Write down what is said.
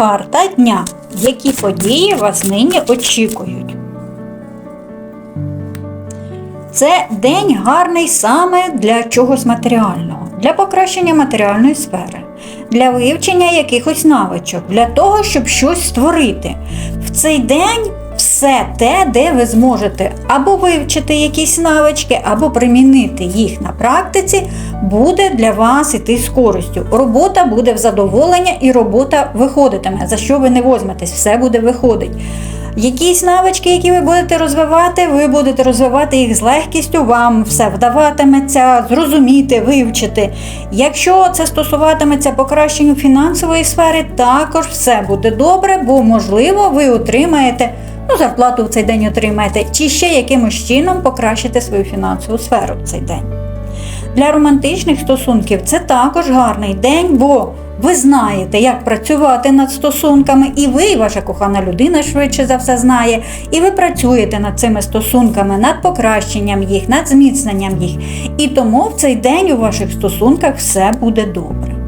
Карта дня. Які події вас нині очікують? Це день гарний саме для чогось матеріального, для покращення матеріальної сфери, для вивчення якихось навичок, для того, щоб щось створити. В цей день все те, де ви зможете або вивчити якісь навички, або примінити їх на практиці, буде для вас іти з користю. Робота буде в задоволення і робота виходитиме. За що ви не возьметесь, все буде виходить. Якісь навички, які ви будете розвивати, ви будете розвивати їх з легкістю, вам все вдаватиметься, зрозуміти, вивчити. Якщо це стосуватиметься покращенню фінансової сфери, також все буде добре, бо можливо ви отримаєте. Ну, зарплату в цей день отримаєте, чи ще якимось чином покращите свою фінансову сферу в цей день. Для романтичних стосунків це також гарний день, бо ви знаєте, як працювати над стосунками, і ви, і ваша кохана людина швидше за все знає, і ви працюєте над цими стосунками, над покращенням їх, над зміцненням їх. І тому в цей день у ваших стосунках все буде добре.